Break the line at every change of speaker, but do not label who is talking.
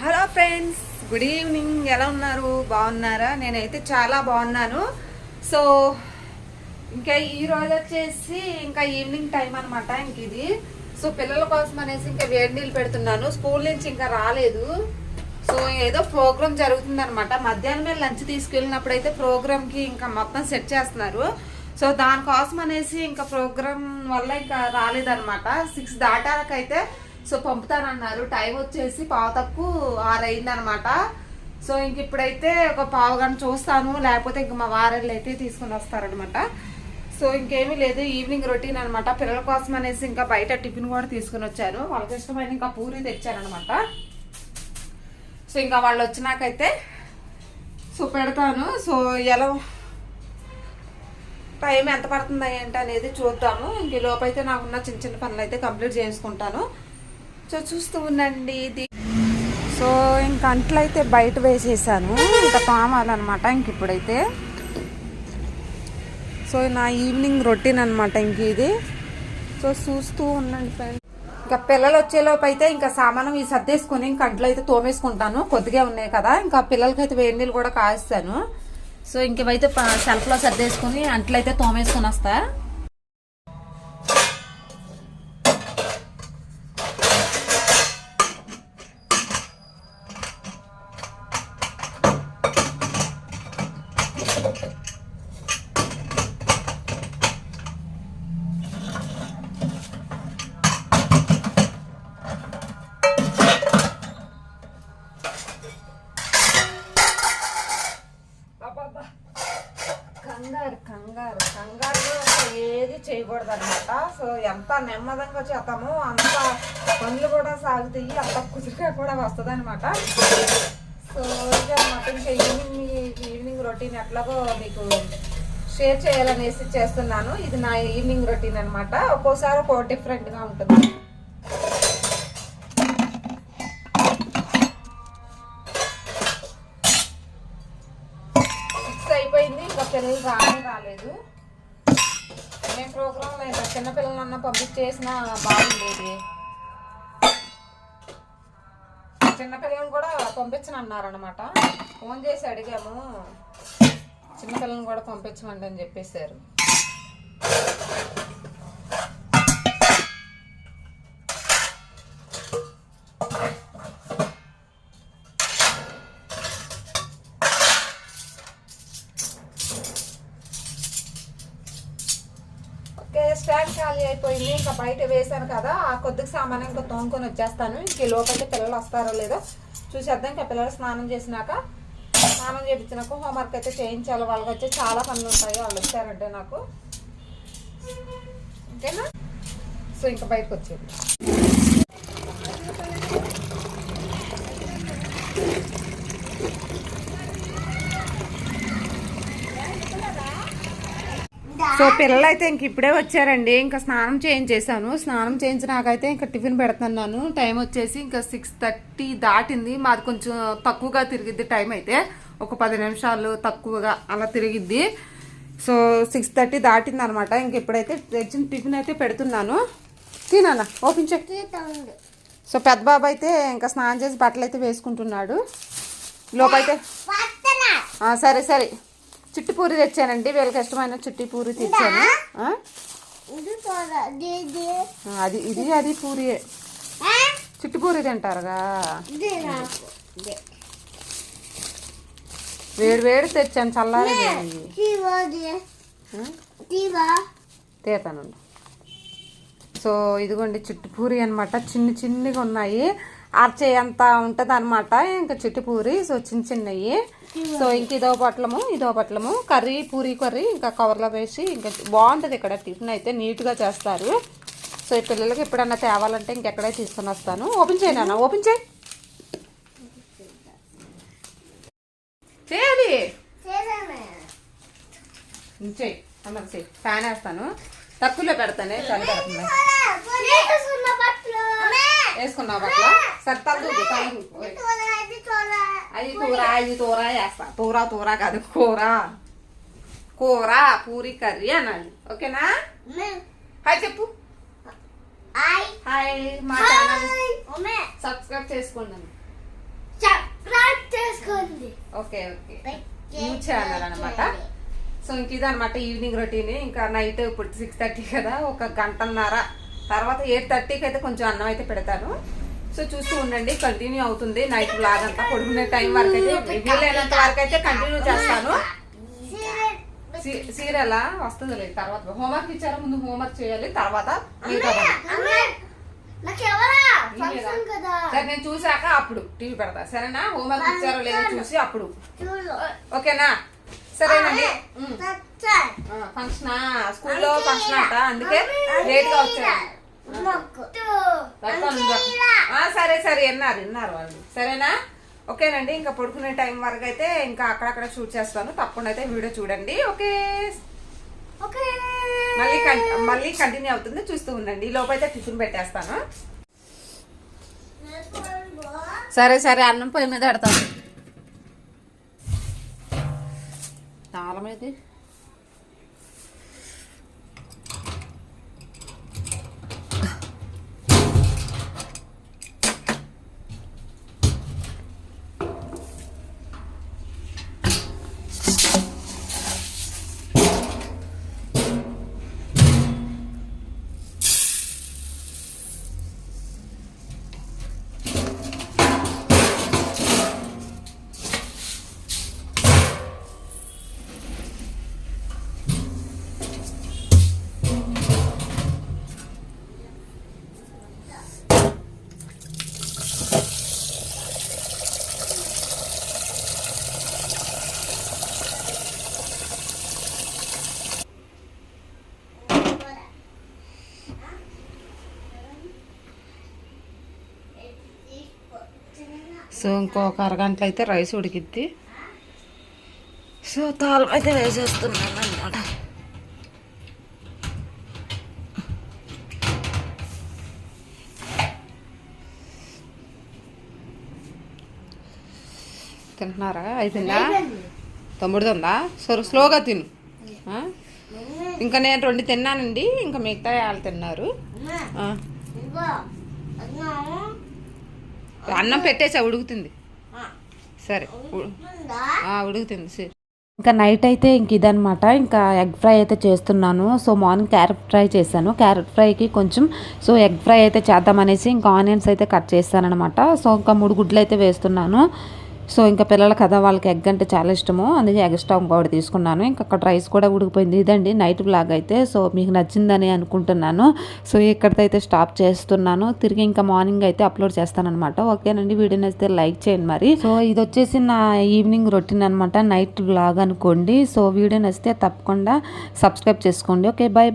Hello friends good evening. ఎలా ఉన్నారు? బాగున్నారా? నేనైతే చాలా బాగున్నాను. సో ఇంకా ఈ రోజు వచ్చేసి ఇంకా ఈవినింగ్ టైం అనమాట ఇంక ఇది. సో పిల్లల కోసం అనేసి ఇంకా వేడి నీళ్ళు పెడుతున్నాను. స్కూల్ నుంచి ఇంకా రాలేదు. సో ఏదో ప్రోగ్రామ్ జరుగుతుంది అనమాట మధ్యాహ్నమే లంచ్ తీసుకెళ్ళినప్పుడు అయితే ప్రోగ్రామ్కి ఇంకా మొత్తం సెట్ చేస్తున్నారు. సో దానికోసం అనేసి ఇంకా ప్రోగ్రామ్ వల్ల ఇంకా రాలేదన్నమాట. సిక్స్ దాటాకైతే సో పంపుతానన్నారు. టైం వచ్చేసి పావు తక్కువ ఆరు అయిందనమాట సో ఇంక ఇప్పుడైతే ఒక పావు గంట చూస్తాను. లేకపోతే ఇంక మా వారెళ్ళు అయితే తీసుకుని వస్తారనమాట. సో ఇంకేమీ లేదు. ఈవినింగ్ రొటీన్ అనమాట. పిల్లల కోసం అనేసి ఇంకా బయట టిఫిన్ కూడా తీసుకుని వచ్చాను. వాళ్ళకి ఇష్టమైన ఇంకా పూరి తెచ్చారనమాట. సో ఇంకా వాళ్ళు వచ్చినాకైతే సో పెడతాను సో ఎలా టైం ఎంత పడుతుంది ఏంటి అనేది చూద్దాము. ఇంక ఈ లోపైతే నాకున్న చిన్న చిన్న పనులు అయితే కంప్లీట్ చేసుకుంటాను. సో చూస్తూ ఉండండి ఇది. సో ఇంక అంట్లయితే బయట వేసేసాను. ఇంకా పామాలన్నమాట ఇంక ఇప్పుడైతే. సో నా ఈవినింగ్ రొటీన్ అనమాట ఇంక ఇది. సో చూస్తూ ఉండండి ఫ్రెండ్ ఇంకా పిల్లలు వచ్చేలోపు అయితే ఇంకా సామానం ఈ సర్దేసుకొని ఇంకా అంట్లో అయితే తోమేసుకుంటాను. కొద్దిగా ఉన్నాయి కదా ఇంకా పిల్లలకి అయితే వేడి నీళ్ళు కూడా కాస్తాను. సో ఇంకేవైతే సెల్ఫ్లో సర్దేసుకొని అంట్లు అయితే తోమేసుకొని వస్తా. చేయకూడదు అనమాట సో ఎంత నెమ్మదంగా చేస్తామో అంత పనులు కూడా సాగుతాయి అంత కుదురుగా కూడా వస్తుంది అనమాట సో ఇది అనమాట ఇంకా ఈవినింగ్ ఈవినింగ్ రొటీన్ ఎట్లాగో మీకు షేర్ చేయాలనేసి చేస్తున్నాను. ఇది నా ఈవినింగ్ రొటీన్ అనమాట ఒక్కోసారి ఒక్కో డిఫరెంట్గా ఉంటుంది. అయిపోయింది ఇంకా పిల్లలు రానే రాలేదు. మేము ప్రోగ్రామ్ ఇంకా చిన్నపిల్లలన్నా పంపించేసినా బాగుండేది. చిన్నపిల్లలను కూడా పంపించను అన్నారనమాట ఫోన్ చేసి అడిగాము. చిన్నపిల్లలను కూడా పంపించమండి అని చెప్పేశారు. ఓకే ఖాళీ అయిపోయింది. ఇంకా బయట వేసాను కదా. ఆ కొద్దిగా సామాన్ ఇంకా తోముకొని వచ్చేస్తాను. ఇంక లోపలికి పిల్లలు వస్తారో లేదో చూసేద్దాం. ఇంకా పిల్లలు స్నానం చేసినాక స్నానం చేయించినాక హోంవర్క్ అయితే చేయించాలి. వాళ్ళకి వచ్చి చాలా పనులు ఉంటాయి. వాళ్ళు వచ్చారంటే నాకు. ఓకేనా? సో ఇంకా బయటకు వచ్చేది సో పిల్లలు అయితే ఇంక ఇప్పుడే వచ్చారండి. ఇంకా స్నానం చేయించేసాను స్నానం చేయించినాకైతే ఇంకా టిఫిన్ పెడుతున్నాను. టైం వచ్చేసి ఇంకా సిక్స్ థర్టీ దాటింది. మాది కొంచెం తక్కువగా తిరిగిద్ది టైం అయితే. ఒక పది నిమిషాలు తక్కువగా అలా తిరిగిద్ది. సో సిక్స్ థర్టీ దాటింది అనమాట ఇంక ఇప్పుడైతే తెచ్చిన టిఫిన్ అయితే పెడుతున్నాను. తినానా ఓపెన్ చెక్ సో పెద్ద బాబు అయితే ఇంకా స్నానం చేసి బట్టలు అయితే వేసుకుంటున్నాడు. లోపైతే సరే సరే. చిట్టి పూరి తెచ్చానండి. వీళ్ళకి ఇష్టమైన చిట్టి పూరి తెచ్చాను. అది ఇది అది పూరి చిట్టి పూరి తింటారుగా. వేడి వేడి తెచ్చాను చల్లారి తీతానండి. సో ఇదిగోండి చిట్టి పూరి అనమాట చిన్న చిన్నగా ఉన్నాయి. ఆర్చే అంత ఉంటుంది అనమాట ఇంకా చిట్టి పూరి సో చిన్న చిన్నవి సో ఇంక ఇదో పట్లము ఇదో పట్లము కర్రీ పూరి కర్రీ ఇంకా కవర్లో వేసి ఇంకా బాగుంటుంది ఇక్కడ టిఫిన్ అయితే నీట్గా చేస్తారు. సో ఈ పిల్లలకి ఎప్పుడన్నా తేవాలంటే ఇంకెక్కడే తీసుకొని వస్తాను. ఓపెన్ చేయనా ఓపెన్ చేయి. చేయాలి చేయి అమ్మకి చేయి. ఫ్యాన్ వేస్తాను. తక్కువలో పెడతానే చలి పెడుతుంది. వేసుకున్నావు అట్లా సరే తలదూకు తలదూకు అది కూర ఇది కూర వేస్తా తూర తూర కాదు కూర కూర పూరి కర్రీ అనాలి ఓకేనా హాయ్ చెప్పు హాయ్ మా ఛానల్ సబ్స్క్రైబ్ చేసుకోండి.
చేసుకోండి.
ఓకే ఓకే న్యూ ఛానల్ అనమాట సో ఇంక ఇదనమాట ఈవినింగ్ రొటీన్ ఇంకా నైట్ ఇప్పుడు సిక్స్ థర్టీ కదా ఒక గంటన్నర. తర్వాత ఎయిట్ థర్టీకి అయితే కొంచెం అన్నం అయితే పెడతాను. సో చూస్తూ ఉండండి కంటిన్యూ అవుతుంది. నైట్ బ్లాగ్ అంతా పడుకునే టైం వరకు అయితే వీలైనంత వరకు అయితే కంటిన్యూ చేస్తాను. సీరియల్? వస్తుంది లేదు తర్వాత హోంవర్క్ ఇచ్చారా ముందు హోంవర్క్ చేయాలి తర్వాత సరే నేను చూసాక అప్పుడు టీవీ పెడతా. సరేనా? హోంవర్క్ ఇచ్చారో లేదో చూసి అప్పుడు. ఓకేనా? సరేనండి. ఫంక్షన్. స్కూల్లో ఫంక్షన్ అంట? అందుకే లేట్గా వచ్చాను సరే సరే విన్నారు విన్నారు వాళ్ళు. సరేనా? ఓకేనండి ఇంకా పడుకునే టైం వరకు అయితే ఇంకా అక్కడక్కడ షూట్ చేస్తాను. తప్పకుండా అయితే వీడియో చూడండి. ఓకే.
ఓకే.
మళ్ళీ మళ్ళీ కంటిన్యూ అవుతుంది. చూస్తూ ఉండండి. ఈ లోపు అయితే టిఫిన్ పెట్టేస్తాను. సరే సరే అన్నం పొయ్యి మీద పెడతాను. తాళం సో ఇంకొక అరగంటలో అయితే రైస్ ఉడికిద్ది. సో తాళం అయితే వేసేస్తున్నాను అనమాట తింటున్నారా అయిపోయిందా తమ్ముడు ఉందా? సరే స్లోగా తిను. ఇంకా నేను రెండు తిన్నానండి ఇంకా మిగతా వాళ్ళు తిన్నారు.
అన్నం.
పెట్టేసా ఉడుకుతుంది.
ఆ.
సరే ఉడుకుతుంది? సరే.
ఇంకా నైట్ అయితే ఇంక ఇదనమాట ఇంకా ఎగ్ ఫ్రై అయితే చేస్తున్నాను. సో మార్నింగ్ క్యారెట్ ఫ్రై చేశాను. క్యారెట్ ఫ్రైకి కొంచెం సో ఎగ్ ఫ్రై అయితే చేద్దామనేసి ఇంకా ఆనియన్స్ అయితే కట్ చేస్తానమాట సో ఇంకా మూడు గుడ్లు అయితే వేస్తున్నాను. సో ఇంకా పిల్లల కదా వాళ్ళకి ఎగ్ అంటే చాలా ఇష్టము. అందుకే ఎగ్ స్టవ్ ఇంకొకటి తీసుకున్నాను. ఇంకా అక్కడ రైస్ కూడా ఉడికిపోయింది. ఇదండి నైట్ బ్లాగ్ అయితే. సో మీకు నచ్చిందని అనుకుంటున్నాను. సో ఇక్కడితో అయితే స్టాప్ చేస్తున్నాను. తిరిగి ఇంకా మార్నింగ్ అయితే అప్లోడ్ చేస్తానమాట ఓకేనండి. వీడియో నచ్చితే లైక్ చేయండి మరి. సో ఇది వచ్చేసి నా ఈవినింగ్ రొటీన్ అనమాట నైట్ బ్లాగ్ అనుకోండి. సో వీడియో నచ్చితే తప్పకుండా సబ్స్క్రైబ్ చేసుకోండి. ఓకే. Bye bye